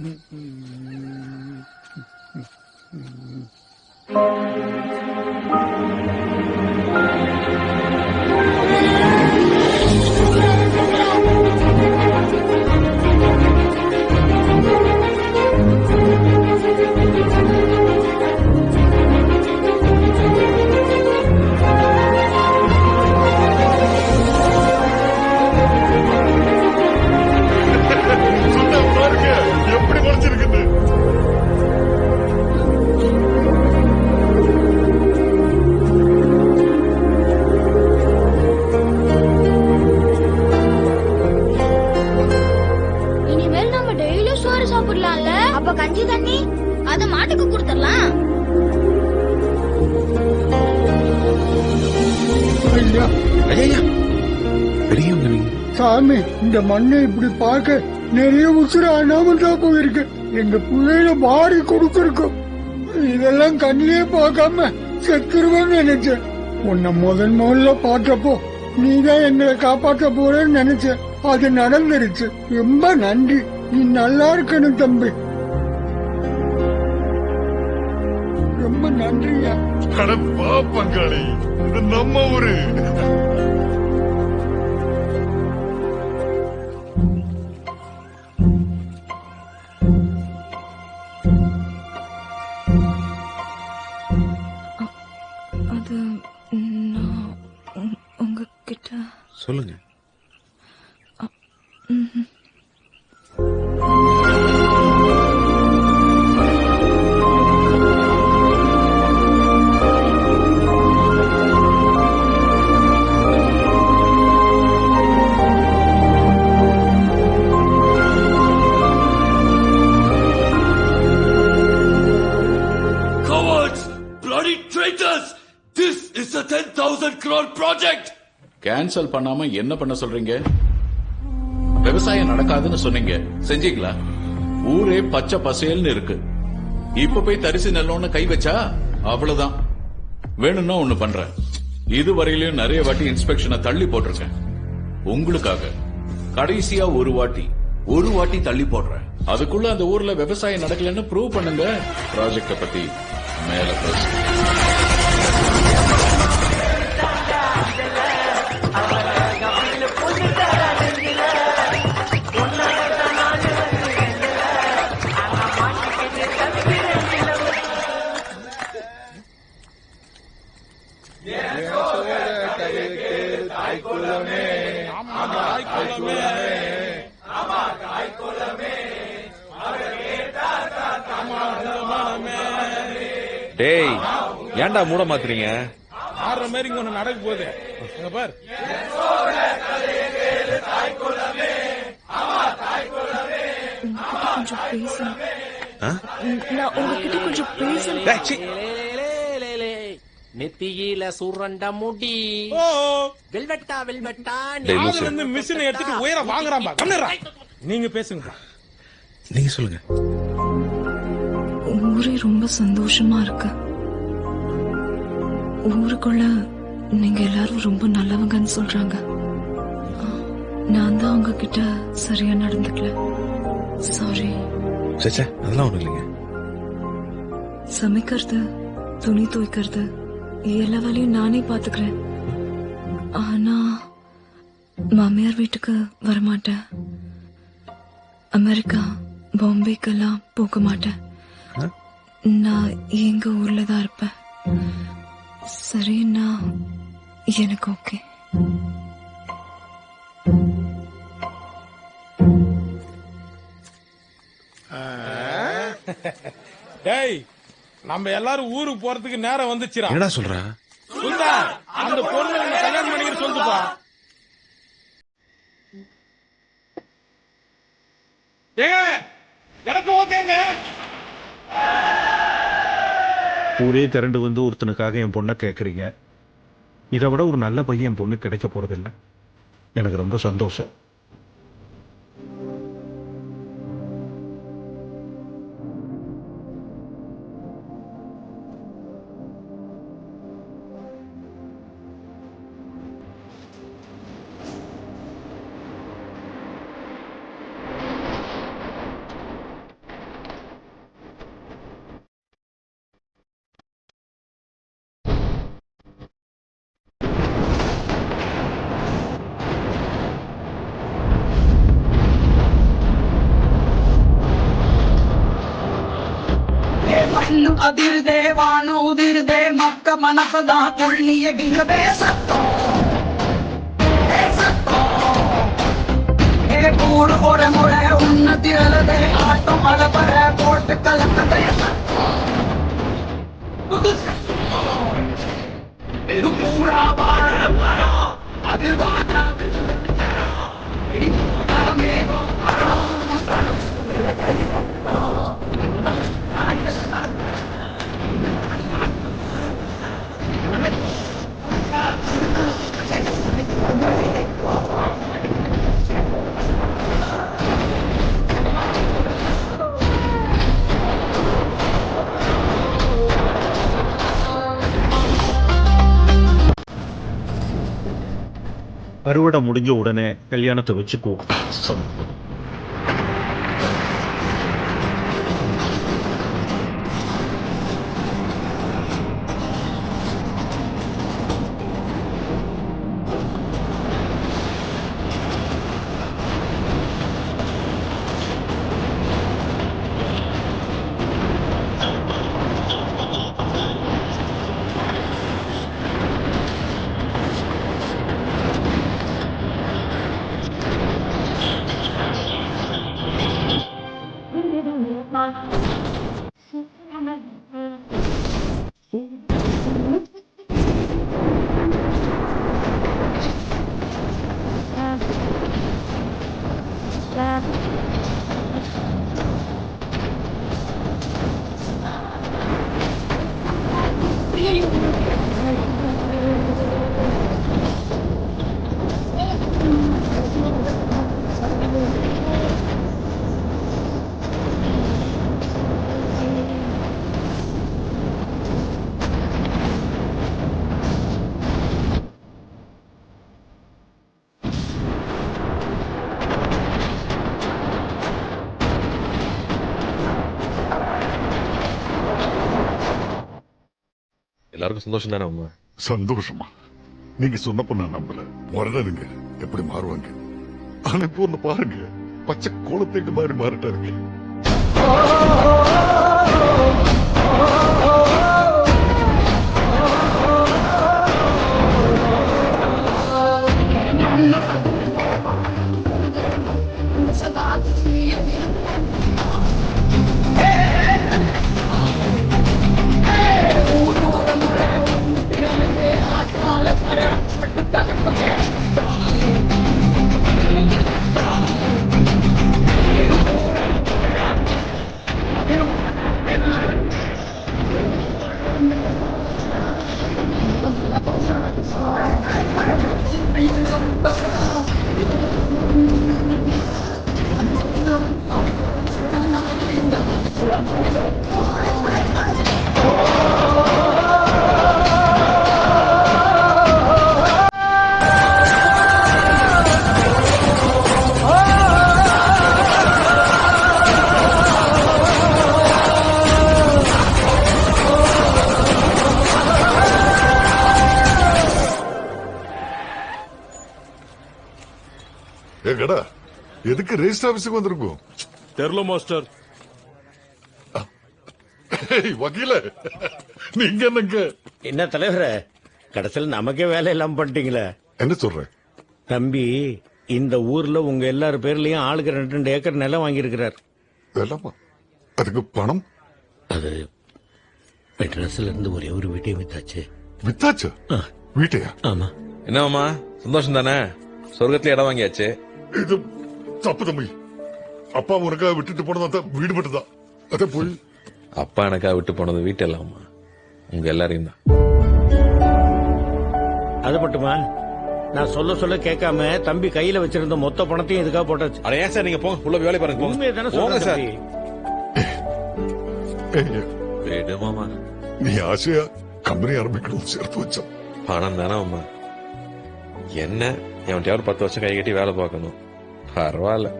Thank you. அப்ப கஞ்சி தண்ணி? அத மாட்டுக்கு கொடுத்துடலாம். சாமி இந்த மண்ணை இப்படி பார்க்க நிறைய உசுர அண்ணாமல் தான் போயிருக்கு. எங்க பிள்ளையில மாறி கொடுத்துருக்கோம். இதெல்லாம் கண்ணிலே பார்க்காம செத்துருவேன்னு நினைச்சேன். உன்னை முதன் முதல்ல பார்த்தப்போ நீதான் எங்களை காப்பாற்ற போறேன்னு நினைச்சேன். அது நடந்துருச்சு. ரொம்ப நன்றி. நீ நல்லா இருக்கணும் தம்பி. அட வா பங்காளி இது நம்ம ஊரு. கேன்சல் பண்ணாம என்ன பண்ண சொல்றீங்க? விவசாயம் நடக்காதுன்னு சொன்னீங்க. செஞ்சீங்களா? ஊரே பச்சை பசேல்னு இருக்கு. இப்ப போய் தரிசு நெல்லோன்னு கை வச்சா அவ்வளவுதான். வேணும்னா ஒண்ணு பண்றேன். இதுவரையிலயும் நிறைய வாட்டி இன்ஸ்பெக்ஷனை தள்ளி போட்டிருக்கேன். உங்களுக்காக. கடைசியா ஒரு வாட்டி. ஒரு வாட்டி தள்ளி போடுறேன். அதுக்குள்ள அந்த ஊர்ல விவசாயம் நடக்கலன்னு ப்ரூவ் பண்ணுங்க. ப்ராஜெக்ட பத்தி மேல பேசு டேய் ஏன்டா மூட மாத்துறீங்க? ஆடுற மாதிரி இங்க ஒண்ணு நடக்க போகுது. அங்க பார். கொஞ்சம்? நான் உங்ககிட்ட கொஞ்சம் சீ. நெத்தியில சுரண்ட முடி. வெல்வெட்டா வெல்வெட்டா லூசு. வந்து மிஷினை எடுத்துட்டு உயர வாங்குறான்பா கம்னரா நீங்க பேசுங்க நீங்க சொல்லுங்க. ஊரே ரொம்ப சந்தோஷமா இருக்கு. ஊருக்குள்ள நீங்க எல்லாரும் ரொம்ப நல்லவங்கன்னு சொல்றாங்க. நான் தான் உங்ககிட்ட சரியா நடந்துக்கல. சாரி அதெல்லாம் ஒண்ணும் இல்லைங்க. சமைக்கிறது துணி துவைக்கிறது எல்லா வேலையும் நானே பாத்துக்கிறேன் ஆனா மாமியார் வீட்டுக்கு வரமாட்டேன். அமெரிக்கா பாம்பேக்கெல்லாம் போக மாட்டேன்? நான் எங்க ஊர்ல தான் இருப்பேன். சரின்னா எனக்கு ஓகே. டேய் நம்ம எல்லாரும் ஊருக்கு போறதுக்கு நேரம் வந்துச்சுடா. என்னடா சொல்றா? சுந்தா அந்த பொண்ணு கல்யாணம் பண்ணிக்கிற சொல்லுப்பா. ஏங்க எனக்கு ஓகேங்க. ஊரே திரண்டு வந்து ஒருத்தனுக்காக என் பொண்ணை கேட்குறீங்க இதை விட ஒரு நல்ல பையன் என் பொண்ணு கிடைக்க போறதில்ல. எனக்கு ரொம்ப சந்தோஷம். அதிர்தே வானு உதிர்தே மக்க மனசதான் துள்ளிய கிங்கவே சத்தம். கூடு ஒரு முறை உன்ன திரளதே ஆட்டம் அளபர போட்டு கலக்கதே இது பூரா முடிஞ்ச உடனே கல்யாணத்தை வச்சுக்குவோம் எல்லாருக்கும் சந்தோஷம் தானே அம்மா? சந்தோஷமா? நீங்க சொன்னப்ப நான் நம்பல. வரணுங்க எப்படி மாறுவாங்க? ஆனா இப்போ ஒண்ணு பாருங்க. பச்சை கோலத்தேக்கு மாதிரி மாறிட்டாருங்க. எதுக்கு ரெஜிஸ்டர் ஆபீஸுக்கு வந்திருக்கோம்? தெரியல மாஸ்டர் ஏய், வக்கீல நீங்க என்னங்க? என்ன தலைவரே கடைசியில் நமக்கே வேலை இல்லாம பண்ணிட்டீங்களே. என்ன சொல்றேன் தம்பி இந்த ஊர்ல உங்க எல்லார் பேர்லயும் ஆளுக்கு ரெண்டு ரெண்டு ஏக்கர் நிலம் வாங்கியிருக்கிறார். வேலாமா அதுக்கு பணம்? அது மெட்ராஸ்ல இருந்து ஒரே ஒரு வீட்டையும் வித்தாச்சு. வித்தாச்சா? வீட்டையா? ஆமா. என்னம்மா சந்தோஷம் தானே? சொர்க்கத்துல இடம் வாங்கியாச்சு. இது தப்பு தம்பி. அப்பா உனக்காக விட்டுட்டு போனதா தான் வீடு மட்டும்தான். அத போய். அப்பா எனக்கா விட்டு போனது வீட்டு இல்லாமா உங்க எல்லாரையும் தான். அது மட்டுமா? நான் சொல்ல சொல்ல கேட்காம தம்பி கையில வச்சிருந்த மொத்த பணத்தையும் இதுக்காக போட்டாச்சு. அட ஏன் சார் நீங்க போங்க உள்ள வேலை பாருங்க போங்க. உண்மையை தானே போங்க சொல்றேன் சார். தம்பி ஏய், விடு மாமா. நீ ஆசையா கம்பெனி ஆரம்பிக்கணும் சேர்த்து வச்சா. பணம் தானே அம்மா. என்ன? எவன்கிட்ட பத்து வருஷம் கை கட்டி வேலை பார்க்கணும். பரவாயில்ல.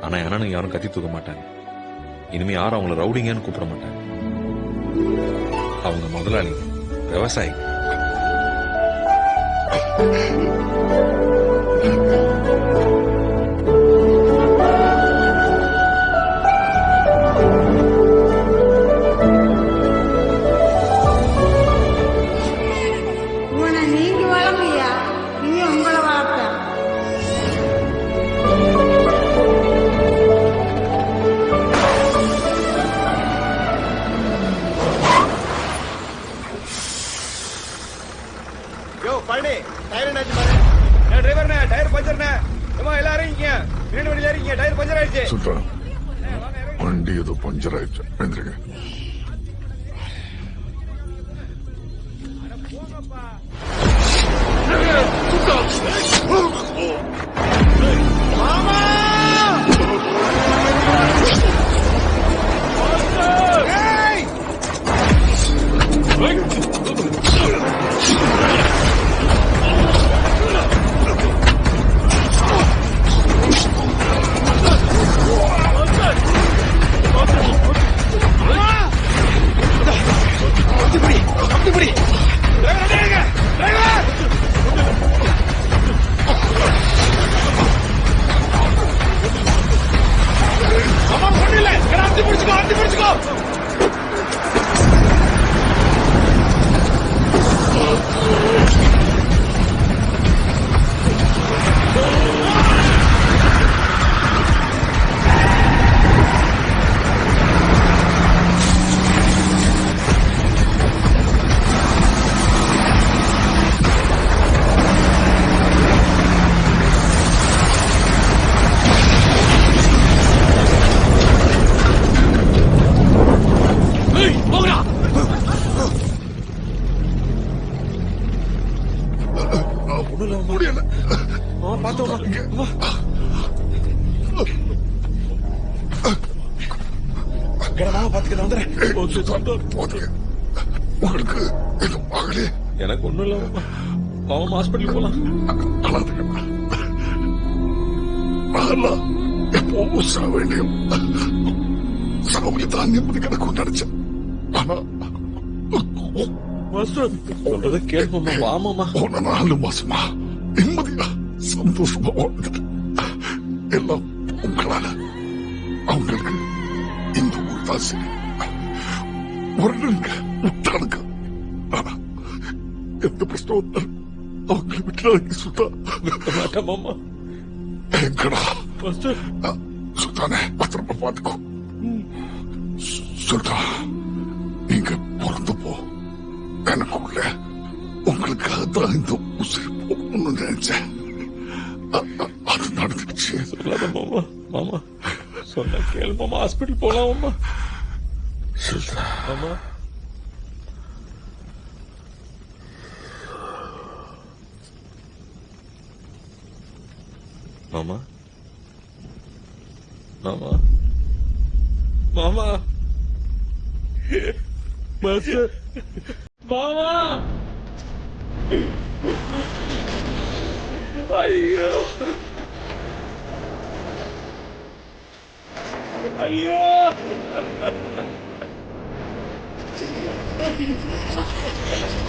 ஆனா யாரும் யாரும் கத்தி தூக்க மாட்டாங்க. இனிமே யாரும் அவங்கள ரவுடிங்கன்னு கூப்பிட மாட்டாங்க. அவங்க முதலாளி விவசாயி. நான்லாம் எப்பவும் சாக வேண்டியும் சாவுக்கு தான் நிம்மதி கிடக்கும் நினைச்சேன் ஆனா சொல்றத கேள்வி வா மாமா போன நாலு மாசமா நிம்மதியா சந்தோஷமா வாழ்ந்துட்டு எல்லாம் உங்களால அவங்களுக்கு இந்த ஊர் தான் சரி விட்டானுங்க ஆனா எந்த பிரச்சனை அவங்களை விட்டுறாங்க சுத்தா மாட்டேன் மாமா எங்கடா சுல்தானே பத்திரமா பாத்துக்கோ சுல்தான் நீங்க பிறந்து போ எனக்குள்ள உங்களுக்காக தான் இந்த உசிரி போகணும்னு நினைச்சேன் அது நடந்துடுச்சு சொல்லாத மாமா மாமா சொன்ன கேளு மாமா ஹாஸ்பிட்டல் போலாம் மாமா சுல்தான் மாமா மாமா Mama. Mama. Master. Mama. Ayo. Ayo.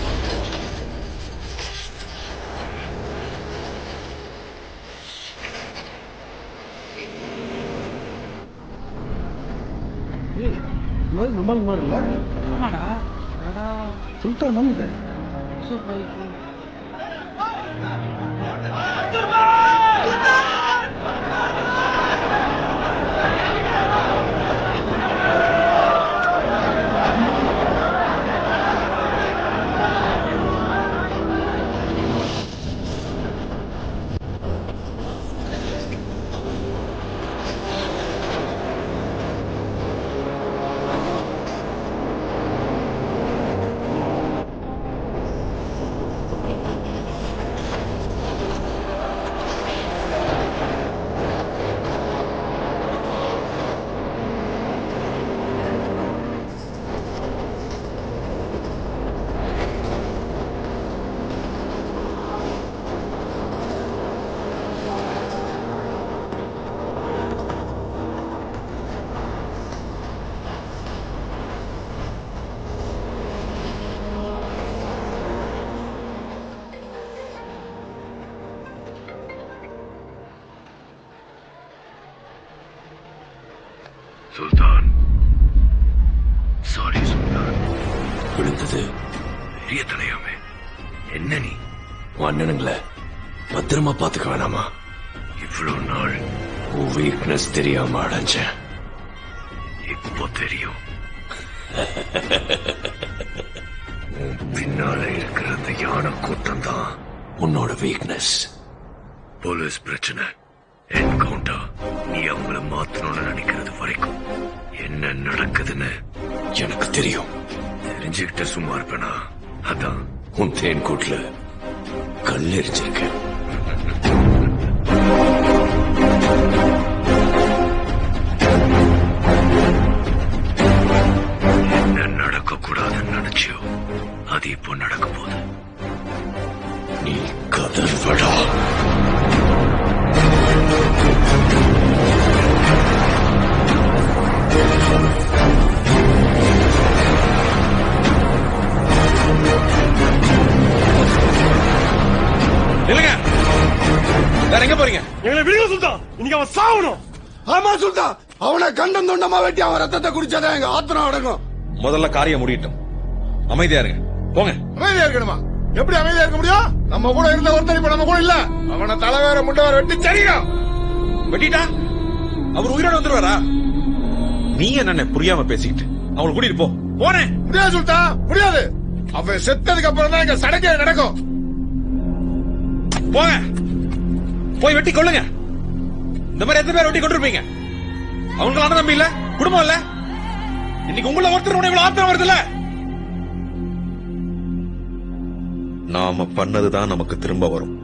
Ayo. மாமா மாமா மாஸ்டர் மாமா ஐயோ ஐயோ சுல்தான். சாரி சுல்தான். விழுந்தது. பெரிய தலையாமே. என்ன நீ? உன் அண்ணனுங்கள பத்திரமா பாத்துக்க வேணாமா? இவ்வளவு நாள் உன் வீக்னஸ் தெரியாம அடைஞ்சேன். இப்போ தெரியும். உன் பின்னால இருக்கிற அந்த யானை கூட்டம் தான் உன்னோட வீக்னஸ் போலீஸ் பிரச்சனை. என்கவுண்டர் நீ அவங்கள மாத்தணும்னு நினைக்கிறது. வரைக்கும் என்ன நடக்குதுன்னு எனக்கு தெரியும். தெரிஞ்சுக்கிட்ட சும்மா இருப்பேனா? அதான் உன் தேன் கூட்டுல கல்லெரிச்சிருக்கேன் என்ன நடக்க கூடாதுன்னு நினைச்சியோ அது இப்போ நடக்க போகுது. நீ கதர்வடா இல்லங்க வேற எங்க போறீங்க? எங்களை விடுங்க சுல்தான். இன்னைக்கு அவன் சாவணும் ஆமா சுல்தான். அவனை கண்டம் தொண்டமா வெட்டி அவன் ரத்தத்தை குடிச்சாதான் எங்க ஆத்திரம் அடங்கும். முதல்ல காரியம் முடியட்டும். அமைதியா இருங்க. போங்க. அமைதியா இருக்கணுமா? எப்படி அமைதியா இருக்க முடியும்? நம்ம கூட இருந்த ஒருத்தர் இப்ப நம்ம கூட இல்ல. அவனை தலைவேற முண்டவர் வெட்டி சரியும் வெட்டிட்டா? அவர் உயிரோட வந்துருவாரா? நீ என்ன புரியாம பேசிக்கிட்டு. அவங்களை கூட்டிட்டு போ. போனேன் முடியாது சுல்தான். முடியாது. அவன் செத்ததுக்கு அப்புறம் தான் எங்க சடக்கே நடக்கும். போங்க. போய் வெட்டி கொள்ளுங்க. இந்த மாதிரி எத்தனை பேர் வெட்டி கொண்டிருப்பீங்க? அவங்க அண்ணன் தம்பி இல்ல குடும்பம் இல்ல. இன்னைக்கு உங்கள ஒருத்தர் உடனே ஆத்திரம் வருதுல்ல? நாம பண்ணதுதான் நமக்கு திரும்ப வரும்.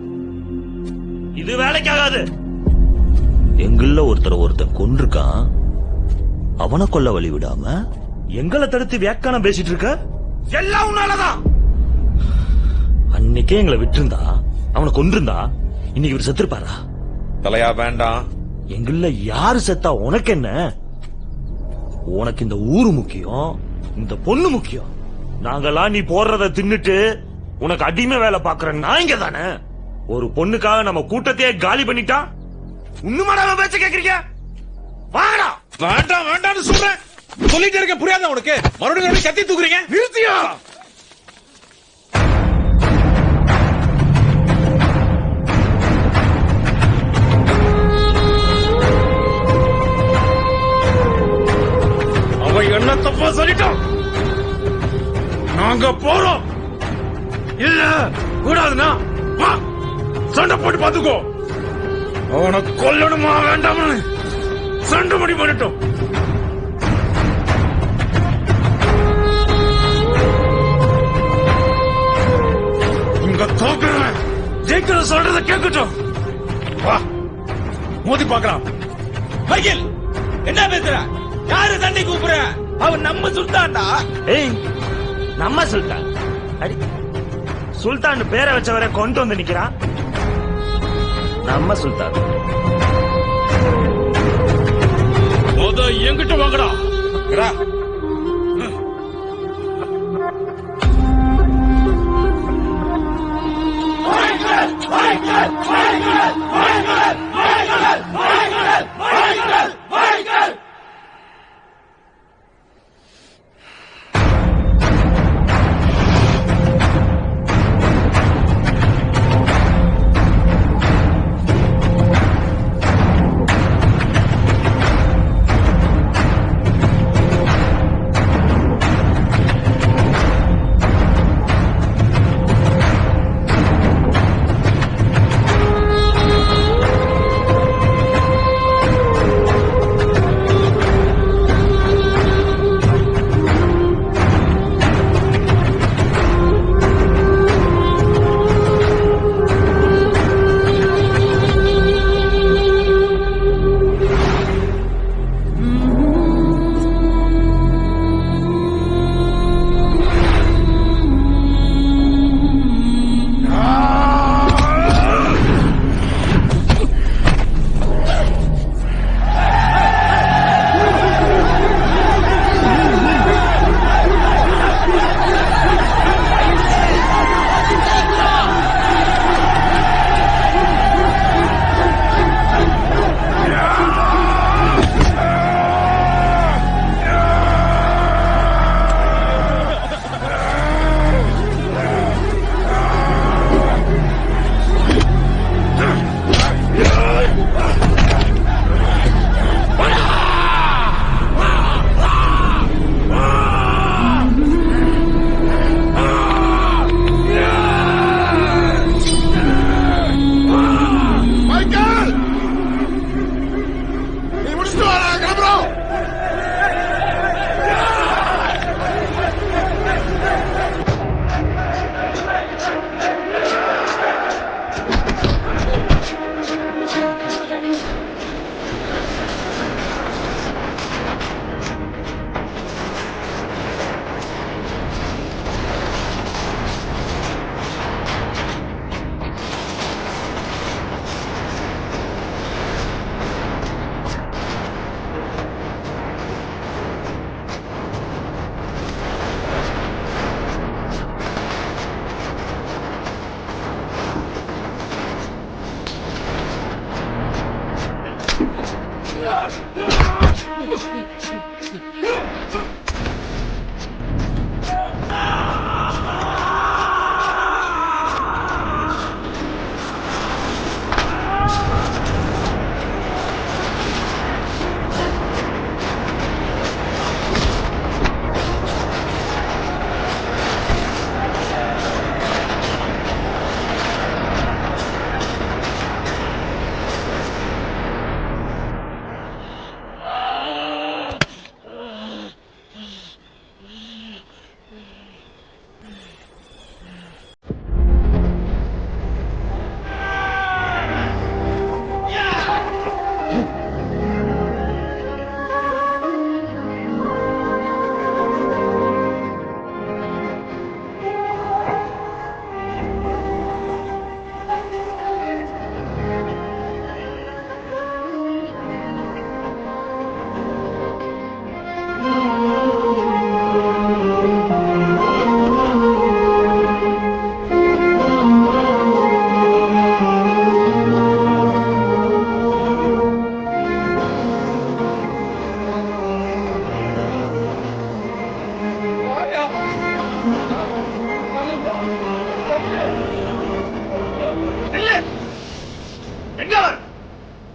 இது வேலைக்காகாது. எங்கள ஒருத்தர் ஒருத்தன் கொன்றிருக்கான் அவனை கொல்ல வழி விடாம எங்களை தடுத்து வியாக்கானம் பேசிட்டு இருக்க? எல்லாம் உன்னாலதான். அன்னைக்கே எங்களை விட்டிருந்தா அவனை கொன்றிருந்தா இன்னைக்கு இவர் செத்துருப்பாரா? தலையா வேண்டாம். எங்கள யாரு செத்தா உனக்கு என்ன? உனக்கு இந்த ஊரு முக்கியம் இந்த பொண்ணு முக்கியம். நாங்கெல்லாம் நீ போடுறத தின்னுட்டு உனக்கு அடிமை வேலை பாக்குற நாய்ங்க தானே? ஒரு பொண்ணுக்காக நம்ம கூட்டத்தையே காலி பண்ணிட்டா? இன்னும் பேச்ச கேக்குறீங்க? வாங்கடா. வேண்டாம் வேண்டாம்னு சொல்றேன். சொல்லிட்டு இருக்க புரியாதா உனக்கு? மறுபடியும் கத்தி தூக்குறீங்க? நிறுத்தியா? அவன் என்ன தப்பா சொல்லிட்டான்? நாங்க போறோம். இல்ல கூடாதுன்னா வா. சண்டை போட்டு பாத்துக்கோ அவனை கொல்லணுமா வேண்டாமா சண்டை முடி பண்ணட்டும். இங்க தோக்குறவன் ஜெயிக்கிற சொல்றத கேட்கட்டும். வா. மோதி பாக்கலாம் மைக்கேல் என்ன பேசுற? யாரு தண்ணி கூப்பிடுற அவன் நம்ம சுல்தான்டா. ஏய் நம்ம சுல்தான். அடி சுல்தான் பேரை வச்சவரை கொண்டு வந்து நிக்கிறான். நம்ம சுல்தான். எங்கிட்ட வாங்கடா Fight!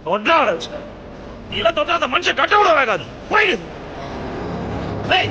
தொட்டாத இல்ல தொட்டாத மனுஷன் கட்ட விட வேகாது போயிடு. ஏய்,